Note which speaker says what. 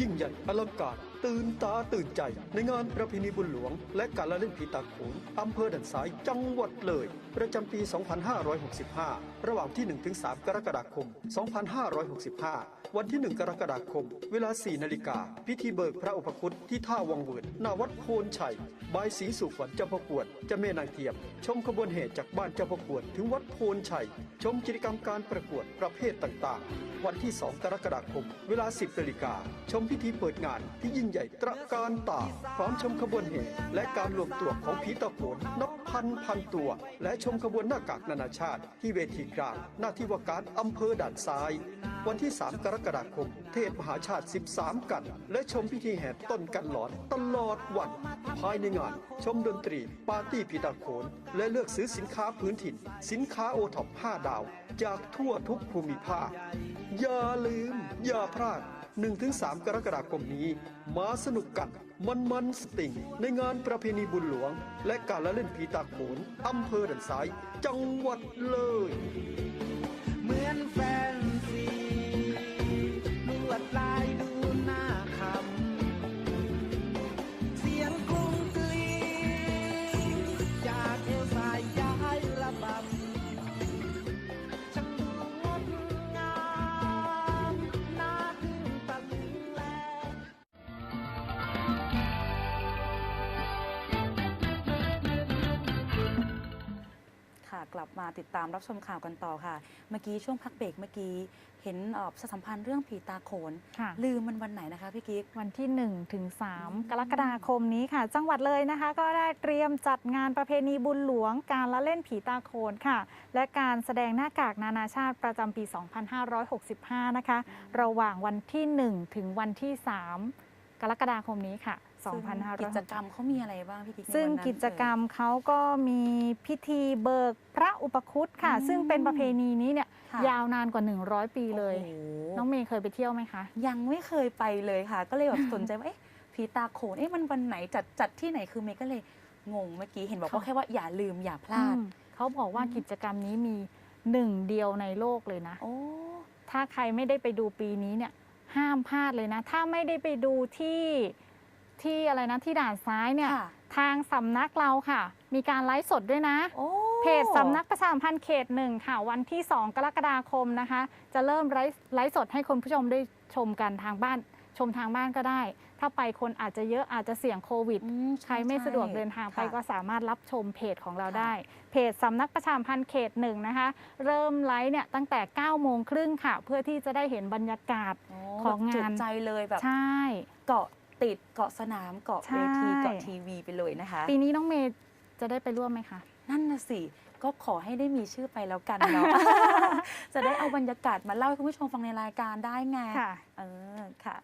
Speaker 1: ยิ่งใหญ่อลังการ ตื่นตาตื่นใจในงานประเพณีบุญหลวง และการละเล่นผีตาโขนอำเภอด่านซ้ายจังหวัดเลย ประจำปี 2565 ระหว่างที่ 1-3 กรกฎาคม 2565 วันที่ 1 กรกฎาคม เวลา 4 นาฬิกา พิธีเบิกพระอุปคุตที่ท่าวังเวิร์นนาวัดโพนชัยบายสีสู่ขวัญเจ้าประกวดเจ้าแม่นางเทียม ชมขบวนแห่จากบ้านเจ้าประกวดถึงวัดโพนชัย ชมกิจกรรมการประกวดประเภทต่างๆ วันที่ 2 กรกฎาคม เวลา 10นาฬิกาชมพิธีเปิดงานที่ยิ่งใหญ่ตระการตาพร้อมชมขบวนแห่และการรวมตัวของผีตะโขนนับพันพันตัว และชมขบวนหน้ากากนานาชาติ ที่เวทีกลางหน้าที่ว่าการอำเภอด่านซ้าย วันที่ 3 กรกฎาคม เทศมหาชาติ 13 กัน และชมพิธีแห่ต้นกันหลอนตลอดวัน ภายในงาน ชมดนตรี ปาร์ตี้ผีตาโขน และเลือกซื้อสินค้าพื้นถิ่น สินค้าโอท็อป5ดาว จากทั่วทุกภูมิภาคอย่าลืม อย่าพลาด 1-3 กรกฎาคมนี้ มาสนุกกันมันมันสติงในงานประเพณีบุญหลวง และการละเล่นผีตาโขนอำเภอด่านซ้าย จังหวัดเลย
Speaker 2: เหมือนแฟนซี
Speaker 3: ลับมาติดตามรับชมข่าวกันต่อค่ะ เมื่อกี้ช่วงพักเบรกเมื่อกี้เห็นเอ่อสัมพันธ์เรื่องผีตาโขน
Speaker 4: ค่ะ
Speaker 3: ลืมมันวันไหนนะคะพี่กิ๊ก
Speaker 4: วันที่1ถึง3กรกฎาคมนี้ค่ะ จังหวัดเลยนะคะ ก็ได้เตรียมจัดงานประเพณีบุญหลวงการละเล่นผีตาโขนค่ะ และการแสดงหน้ากากนานาชาติประจำปี 2565 นะคะ ระหว่างวันที่ 1 ถึงวันที่ 3 กรกฎาคมนี้ค่ะ
Speaker 3: ซึ่งกิจกรรม
Speaker 4: 2565
Speaker 3: เขามีอะไรบ้างพี่กิ๊กใน
Speaker 4: ซึ่ง
Speaker 3: วันนั้น
Speaker 4: กิจกรรมเขาก็มีพิธีเบิกพระอุปคุตค่ะ
Speaker 3: อืม
Speaker 4: ซึ่งเป็นประเพณีนี้เนี่ย
Speaker 3: ค่ะ
Speaker 4: ยาวนานกว่า 100 ปีเลย
Speaker 3: โอ้โห
Speaker 4: น้องเมย์เคยไปเที่ยวไหมคะ
Speaker 3: ยังไม่เคยไปเลยค่ะ ก็เลยแบบสนใจว่าเอ๊ะผีตาโขนเอ๊ะมันวันไหนจัดจัดที่ไหนคือเมย์ก็เลยงงเมื่อกี้เห็นบอกว่า
Speaker 4: ค่ะ
Speaker 3: แค่ว่าอย่าลืมอย่าพลาด
Speaker 4: อืมเขาบอกว่ากิจกรรมนี้มีหนึ่งเดียวในโลกเลยนะ
Speaker 3: โอ้
Speaker 4: ถ้าใครไม่ได้ไปดูปีนี้เนี่ยห้ามพลาดเลยนะ ถ้าไม่ได้ไปดูที่ ที่อะไรนะที่ด่านซ้ายเนี่ย
Speaker 3: ค่ะ
Speaker 4: ทางสำนักเราค่ะ มีการไลฟ์สดด้วยนะ
Speaker 3: โอ้
Speaker 4: เพจสำนักประชาสัมพันธ์เขตหนึ่งค่ะ วันที่ 2 กรกฎาคมนะคะ จะเริ่มไลฟ์ไลฟ์สดให้คุณผู้ชมได้ชมกันทางบ้าน ชมทางบ้านก็ได้ ถ้าไปคนอาจจะเยอะอาจจะเสี่ยงโควิด
Speaker 3: อืม
Speaker 4: ใครไม่สะดวกเดินทางไป
Speaker 3: ค่ะ
Speaker 4: ก็สามารถรับชมเพจของเรา
Speaker 3: ค่ะ
Speaker 4: ได้ เพจสำนักประชาสัมพันธ์เขตหนึ่งนะคะ เริ่มไลฟ์เนี่ยตั้งแต่9โมงครึ่งค่ะ เพื่อที่จะได้เห็นบรรยากาศ
Speaker 3: โอ้
Speaker 4: ของ
Speaker 3: แบบจุ
Speaker 4: งาน
Speaker 3: ใจเลยแบบ
Speaker 4: ใช่
Speaker 3: เกาะ ติดเกาะสนามเกาะ
Speaker 4: ใช่
Speaker 3: เวทีเกาะทีวีไปเลยนะคะ
Speaker 4: ปีนี้น้องเมย์จะได้ไปร่วมไหมคะ
Speaker 3: นั่นน่ะสิก็ขอให้ได้มีชื่อไปแล้วกันเนาะจะได้เอาบรรยากาศมาเล่าให้คุณผู้ชมฟังในรายการได้ไง
Speaker 4: ค่ะ
Speaker 3: เออค่ะ